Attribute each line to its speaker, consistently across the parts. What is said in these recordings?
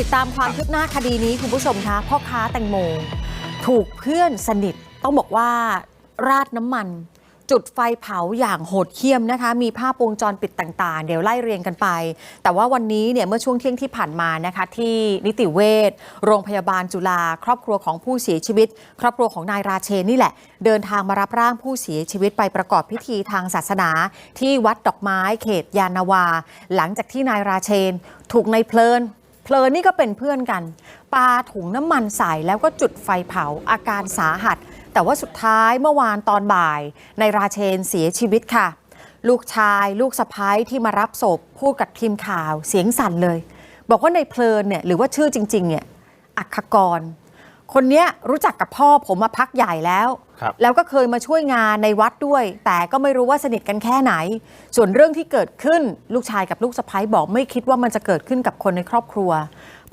Speaker 1: ติดตามความคืบหน้าคดีนี้คุณผู้ชมคะพ่อค้าแตงโม ถูกเพื่อนสนิทต้องบอกว่าราดน้ำมัน จุดไฟเผาอย่างโหดเหี้ยมนะคะ มีภาพวงจรปิดต่างๆ เดี๋ยวไล่เรียงกันไป แต่ว่าวันนี้เนี่ยเมื่อช่วงเที่ยงที่ผ่านมานะคะที่นิติเวชโรงพยาบาลจุฬาครอบครัวของผู้เสียชีวิต ครอบครัวของนายราเชนนี่แหละ เดินทางมารับร่างผู้เสียชีวิตไปประกอบพิธีทางศาสนา ที่วัดดอกไม้เขตยานาวา หลังจากที่นายราเชน ถูกในายเพลิน เพลินนี่ก็เป็นเพื่อนกันปาถุงน้ำมันใส่แล้วก็จุดไฟเผาอาการสาหัส แต่ว่าสุดท้ายเมื่อวานตอนบ่ายในายราเชนเสียชีวิตค่ะ ลูกชายลูกสะพ้ายที่มารับศพพูดกับทีมข่าวเสียงสั่นเลย บอกว่าในเพลินเนี่ยหรือว่าชื่อจริงๆเนี่ยอัคกร คนเนี้ยรู้จักกับพ่อผมมาพักใหญ่แล้ว
Speaker 2: ครับ
Speaker 1: แล้วก็เคยมาช่วยงานในวัดด้วย แต่ก็ไม่รู้ว่าสนิทกันแค่ไหน ส่วนเรื่องที่เกิดขึ้นลูกชายกับลูกสะพ้ายบอกไม่คิดว่ามันจะเกิดขึ้นกับคนในครอบครัว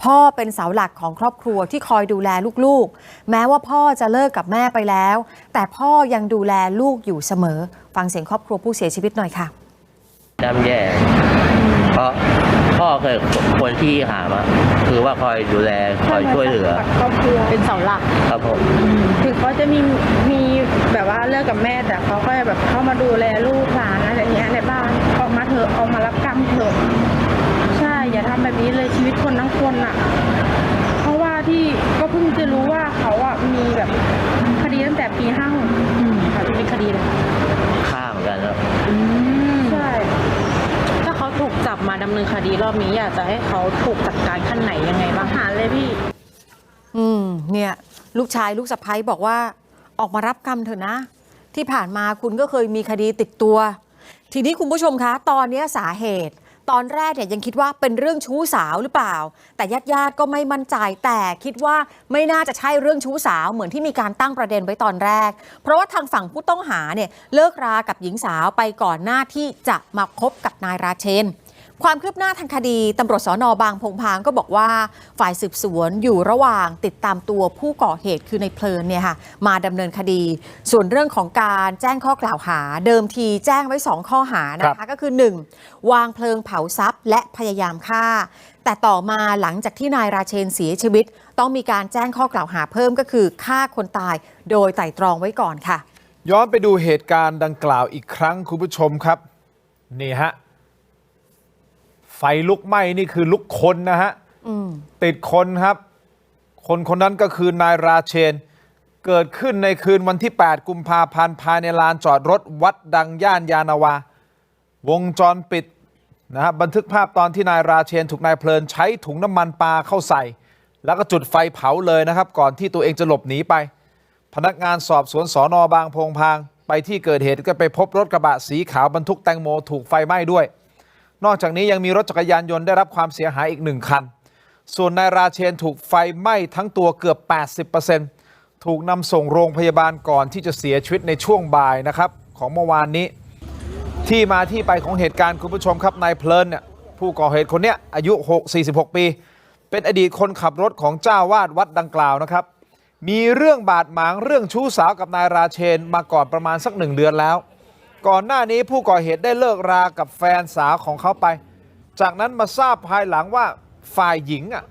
Speaker 1: พ่อเป็นเสาหลักของครอบครัวที่คอยดูแลลูกๆ แม้ว่าพ่อจะเลิกกับแม่ไปแล้ว แต่พ่อยังดูแลลูกอยู่เสมอ ฟังเสียงครอบครัวผู้เสียชีวิตหน่อยค่ะ
Speaker 3: ย่ำแย่ เพราะ พ่อเคยคนที่หามาคือว่าคอยดูแลคอยช่วยเหลือ
Speaker 4: กับครอบครัว
Speaker 1: เป็นเสาหลัก
Speaker 3: ครับผม
Speaker 4: ถึงเขาจะมีมีแบบว่าเลิกกับแม่แต่เขาก็แบบเข้ามาดูแลลูกหลานอะไรอย่างเงี้ยในบ้านออกมาเถอะออกมารับกรรมเถอะใช่อย่าทำแบบนี้เลยชีวิตคนทั้งคนอะ เพราะว่าที่ก็เพิ่งจะรู้ว่าเขาอะมีแบบคดีตั้งแต่ปีห้าหกค่ะเป็นคดีเลย
Speaker 3: ฆ่าเหมือนกันแล้ว
Speaker 4: ใช่
Speaker 5: ถ้าเขาถูกจับ มาดำเนินคดีรอบนี้อยากจะให้เขาถูกจัดการขั้นไหนยังไง
Speaker 4: ป
Speaker 5: บ้า
Speaker 4: ระ
Speaker 5: ง
Speaker 4: หารเลยพี่
Speaker 1: อืม เนี่ย ลูกชายลูกสะพ้ยบอกว่า ออกมารับกรรมเถอะนะ ที่ผ่านมาคุณก็เคยมีคดีติดตัว ทีนี้คุณผู้ชมคะ ตอนเนี้ยสาเหตุ ตอนแรกเนี่ยยังคิดว่าเป็นเรื่องชู้สาวหรือเปล่า แต่ญาติญาติๆก็ไม่มั่นใจ แต่คิดว่าไม่น่าจะใช่เรื่องชู้สาวเหมือนที่มีการตั้งประเด็นไว้ตอนแรก เพราะว่าทางฝั่งผู้ต้องหาเนี่ยเลิกรากับหญิงสาวไปก่อนหน้าที่จะมาคบกับนายราเชน ความคืบหน้าทางคดีตำรวจสอนอบางพงพางก็บอกว่าฝ่ายสืบสวนอยู่ระหว่างติดตามตัวผู้ก่อเหตุคือในเพลินเนี่ยค่ะมาดำเนินคดี ส่วนเรื่องของการแจ้งข้อกล่าวหา เดิมทีแจ้งไว้ 2 ข้อหานะ
Speaker 2: ครั
Speaker 1: คะ
Speaker 2: บ
Speaker 1: ก็คือ 1. วางเพลิงเผาทรัพย์ และพยายามฆ่า แต่ต่อมาหลังจากที่นายราเชนเสียชีวิต ต้องมีการแจ้งข้อกล่าวหาเพิ่มก็คือฆ่าคนตายโดยไตร่ตรองไว้ก่อนค่ะ
Speaker 2: ย้อนไปดูเหตุการณ์ดังกล่าวอีกครั้งคุณผู้ชมครับนี่ฮะ ไฟลุกไหม้นี่คือลุกคนนะฮะ
Speaker 1: อืม
Speaker 2: ติดคนครับ คนคนนั้นก็คือนายราเชน เกิดขึ้นในคืนวันที่ 8 กุมภาพันธ์ภายในลานจอดรถวัดดังย่านยานาวา วงจรปิดนะฮะบันทึกภาพตอนที่นายราเชนถูกนายเพลินใช้ถุงน้ำมันปลาเข้าใส่ แล้วก็จุดไฟเผาเลยนะครับ ก่อนที่ตัวเองจะหลบหนีไป พนักงานสอบสวนสอนอบางโพงพาง ไปที่เกิดเหตุก็ไปพบรถกระบะสีขาวบรรทุกแตงโมถูกไฟไหม้ด้วย นอกจากนี้ยังมีรถจักรยานยนต์ได้รับความเสียหายอีกหนึ่งคัน ส่วนนายราเชนถูกไฟไหม้ทั้งตัวเกือบ 80%ถูกนำส่งโรงพยาบาลก่อนที่จะเสียชีวิตในช่วงบ่ายนะครับของเมื่อวานนี้ ที่มาที่ไปของเหตุการณ์คุณผู้ชมครับนายเพลินเนี่ยผู้ก่อเหตุคนเนี้ยอายุ6 46 ปี เป็นอดีตคนขับรถของเจ้าวาดวัดดังกล่าวนะครับ มีเรื่องบาดหมางเรื่องชู้สาวกับนายราเชนมาก่อนประมาณสักหนึ่งเดือนแล้ว ก่อนหน้านี้ผู้ก่อเหตุได้เลิกรากับแฟนสาวของเขาไป จากนั้นมาทราบภายหลังว่าฝ่ายหญิงอะ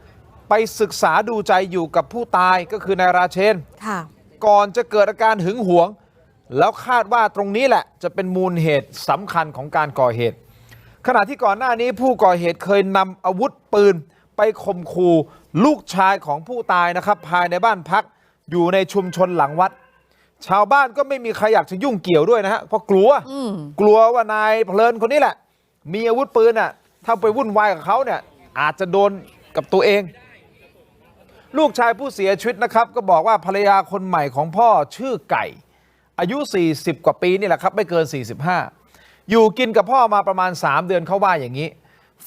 Speaker 2: ไปศึกษาดูใจอยู่กับผู้ตายก็คือนายราเชน
Speaker 1: ค่ะ
Speaker 2: ก่อนจะเกิดอาการหึงหวง แล้วคาดว่าตรงนี้แหละจะเป็นมูลเหตุสำคัญของการก่อเหตุ ขณะที่ก่อนหน้านี้ผู้ก่อเหตุเคยนำอาวุธปืน ไปข่มขู่ลูกชายของผู้ตายนะครับ ภายในบ้านพักอยู่ในชุมชนหลังวัด ชาวบ้านก็ไม่มีใครอยากจะยุ่งเกี่ยวด้วยนะฮะเพราะกลัว
Speaker 1: อืม
Speaker 2: กลัวว่านายเพลินคนนี้แหละ มีอาวุธปืนอะถ้าไปวุ่นวายกับเขาเนี่ยอาจจะโดนกับตัวเอง ลูกชายผู้เสียชีวิตนะครับ ก็บอกว่าภรรยาคนใหม่ของพ่อชื่อไก่ อายุ 40 กว่าปีนี่แหละครับ ไม่เกิน 45 อยู่กินกับพ่อมาประมาณ 3 เดือนเขาว่าอย่างนี้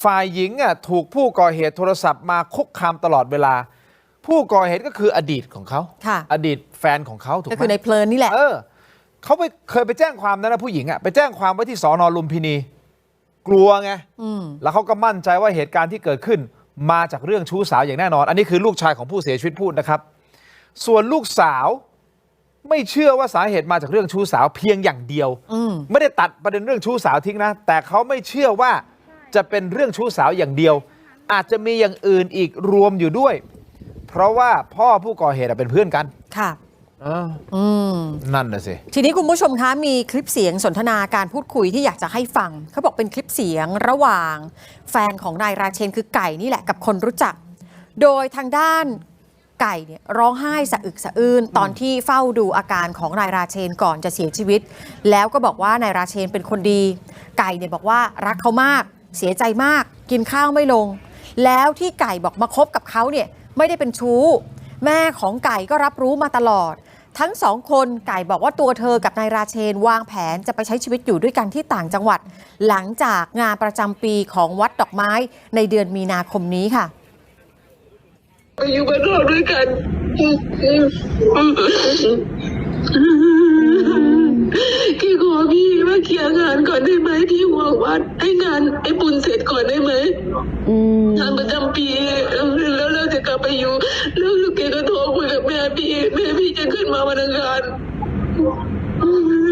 Speaker 2: ฝ่ายหญิงอะถูกผู้ก่อเหตุโทรศัพท์มาคุกคามตลอดเวลา ผู้ก่อเหตุก็คืออดีตของเขา
Speaker 1: ค่ะ
Speaker 2: อดีตแฟนของเขาถูก
Speaker 1: ก็
Speaker 2: ไหม
Speaker 1: คือในเพลินนี่แหละ
Speaker 2: เออเขาไปเคยไปแจ้งความนะนะผู้หญิงอะไปแจ้งความไว้ที่สอนอลุมพินี กลัวไง
Speaker 1: อืม
Speaker 2: แล้วเขาก็มั่นใจว่าเหตุการณ์ที่เกิดขึ้น มาจากเรื่องชู้สาวอย่างแน่นอน อันนี้คือลูกชายของผู้เสียชีวิตพูดนะครับ ส่วนลูกสาวไม่เชื่อว่าสาเหตุมาจากเรื่องชู้สาวเพียงอย่างเดียว
Speaker 1: อืม
Speaker 2: ไม่ได้ตัดประเด็นเรื่องชู้สาวทิ้งนะ แต่เขาไม่เชื่อว่าจะเป็นเรื่องชู้สาวอย่างเดียว อาจจะมีอย่างอื่นอีกรวมอยู่ด้วย เพราะว่าพ่อผู้ก่อเหตุอะเป็นเพื่อนกัน
Speaker 1: ค่ะ
Speaker 2: อ้าว
Speaker 1: อืม
Speaker 2: นั่นน่ะสิ
Speaker 1: ทีนี้คุณผู้ชมคะมีคลิปเสียงสนทนาการพูดคุยที่อยากจะให้ฟัง เขาบอกเป็นคลิปเสียงระหว่าง แฟนของนายราเชนคือไก่นี่แหละกับคนรู้จัก โดยทางด้านไก่เนี่ยร้องไห้สะอึกสะอื้นตอนที่เฝ้าดูอาการของนายราเชนก่อนจะเสียชีวิต แล้วก็บอกว่านายราเชนเป็นคนดี ไก่เนี่ยบอกว่ารักเขามาก เสียใจมาก กินข้าวไม่ลง แล้วที่ไก่บอกมาคบกับเขาเนี่ย ไม่ได้เป็นชู้ แม่ของไก่ก็รับรู้มาตลอด ทั้งสองคนไก่บอกว่าตัวเธอกับนายราเชนวางแผนจะไปใช้ชีวิตอยู่ด้วยกันที่ต่างจังหวัด หลังจากงานประจำปีของวัดดอกไม้ในเดือนมีนาคมนี้ค่ะ
Speaker 6: ไปอยู่บ้านนอกด้วยกันพี่ขอพี่มา เคลียร์งานก่อนได้ไหมที่ห่วงวัดให้งานให้บุญเสร็จก่อนได้ไหมงานประจำปีแล้วเราจะกลับไปอยู่แล้วลูกแกก็โทรคุยกับแม่พี่แม่พี่จะขึ้นมาวันอังคาร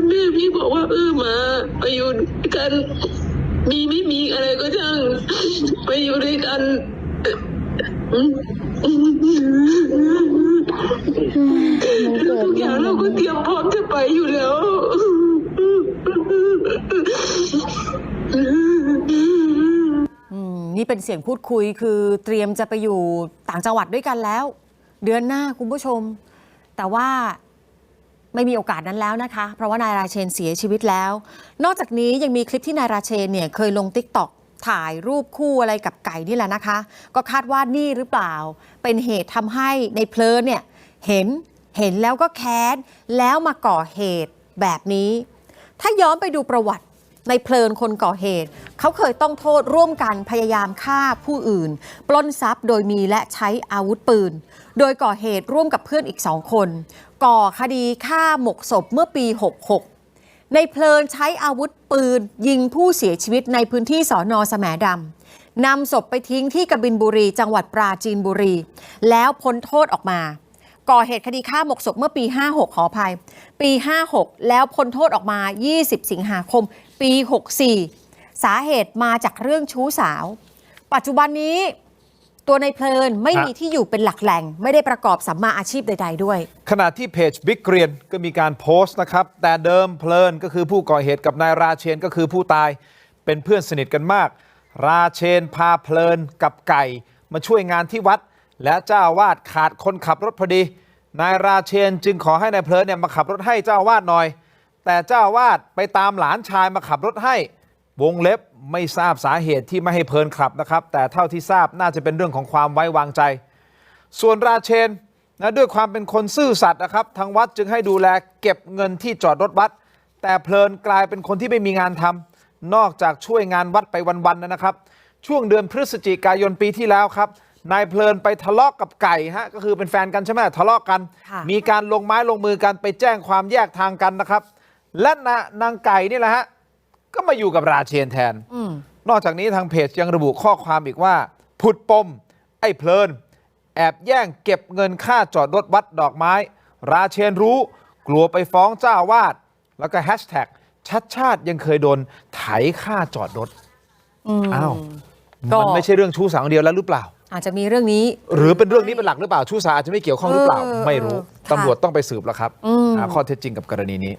Speaker 6: แม่พี่บอกว่าเออมาไปอยู่กัน มีไม่มีอะไรก็ช่างไปอยู่ด้วยกันทุกอย่างเราก็เตรียมพร้อมจะไปอยู่แล้ว
Speaker 1: นี่เป็นเสียงพูดคุยคือเตรียมจะไปอยู่ต่างจังหวัดด้วยกันแล้ว เดือนหน้าคุณผู้ชม แต่ว่าไม่มีโอกาสนั้นแล้วนะคะ เพราะว่านายราเชนเสียชีวิตแล้ว นอกจากนี้ยังมีคลิปที่นายราเชนเนี่ยเคยลงติ๊กต็อกถ่ายรูปคู่อะไรกับไก่นี่แหละนะคะ ก็คาดว่านี่หรือเปล่า เป็นเหตุทำให้ในเพลินเนี่ยเห็นเห็นแล้วก็แค้นแล้วมาก่อเหตุแบบนี้ ถ้าย้อนไปดูประวัติในเพลินคนก่อเหตุ เขาเคยต้องโทษร่วมกันพยายามฆ่าผู้อื่น ปล้นทรัพย์โดยมีและใช้อาวุธปืน โดยก่อเหตุร่วมกับเพื่อนอีกสองคน ก่อคดีฆ่าหมกศพเมื่อปี 66 ในเพลินใช้อาวุธปืน ยิงผู้เสียชีวิตในพื้นที่สอนอแสมดำนำศพไปทิ้งที่กบินบุรีจังหวัดปราจีนบุรี แล้วพ้นโทษออกมา ก่อเหตุคดีฆ่าหมกศพเมื่อปี 56 ขออภัย ปี 56 แล้วพ้นโทษออกมา 20 สิงหาคม ปี 64 สาเหตุมาจากเรื่องชู้สาว ปัจจุบันนี้ตัวในเพลินไม่
Speaker 2: ฮะ
Speaker 1: มีที่อยู่เป็นหลักแหล่ง ไม่ได้ประกอบสัมมาอาชีพใด ๆ ด้วย
Speaker 2: ขณะที่เพจบิ๊กเกรียนก็มีการโพสต์นะครับ แต่เดิมเพลินก็คือผู้ก่อเหตุกับนายราเชนก็คือผู้ตาย เป็นเพื่อนสนิทกันมาก ราเชนพาเพลินกับไก่ มาช่วยงานที่วัด และเจ้าวาดขาดคนขับรถพอดี นายราเชนจึงขอให้นายเพลินเนี่ยมาขับรถให้เจ้าวาดหน่อย แต่เจ้าวาดไปตามหลานชายมาขับรถให้ วงเล็บไม่ทราบสาเหตุที่ไม่ให้เพลินขับนะครับ แต่เท่าที่ทราบน่าจะเป็นเรื่องของความไว้วางใจ ส่วนราเชนนะด้วยความเป็นคนซื่อสัตย์นะครับ ทางวัดจึงให้ดูแลเก็บเงินที่จอดรถวัด แต่เพลินกลายเป็นคนที่ไม่มีงานทำนอกจากช่วยงานวัดไปวันๆนะครับ ช่วงเดือนพฤศจิกายนปีที่แล้วครับ นายเพลินไปทะเลาะกกับไก่ฮะก็คือเป็นแฟนกันใช่ไหมทะเลาะกัน
Speaker 1: ค่ะ
Speaker 2: มีการลงไม้ลงมือกันไปแจ้งความแยกทางกันนะครับ และนะนางไก่นี่แหละฮะก็มาอยู่กับราเชนแทน
Speaker 1: อืม
Speaker 2: นอกจากนี้ทางเพจยังระบุข้อความอีกว่า ผุดปม ไอ้เพลิน แอบแย่งเก็บเงินค่าจอดรถวัดดอกไม้ ราเชนรู้ กลัวไปฟ้องเจ้าอาวาด แล้วก็แฮชแท็กชัดชาติยังเคยโดนไถค่าจอดรถ
Speaker 1: อืม
Speaker 2: อ้าว
Speaker 1: ก็
Speaker 2: มันไม่ใช่เรื่องชู้สาวอย่างเดียวแล้วหรือเปล่า
Speaker 1: อาจจะมีเรื่องนี้
Speaker 2: หรือเป็นเรื่องนี้เป็นหลักหรือเปล่าชู้สาวอาจจะไม่เกี่ยวข้องหรือเปล่า
Speaker 1: เออ
Speaker 2: ไม่รู้
Speaker 1: ค่ะ
Speaker 2: ตำรวจต้องไปสืบแล้วครับ
Speaker 1: อืม
Speaker 2: หาข้อเท็จจริงกับกรณีนี้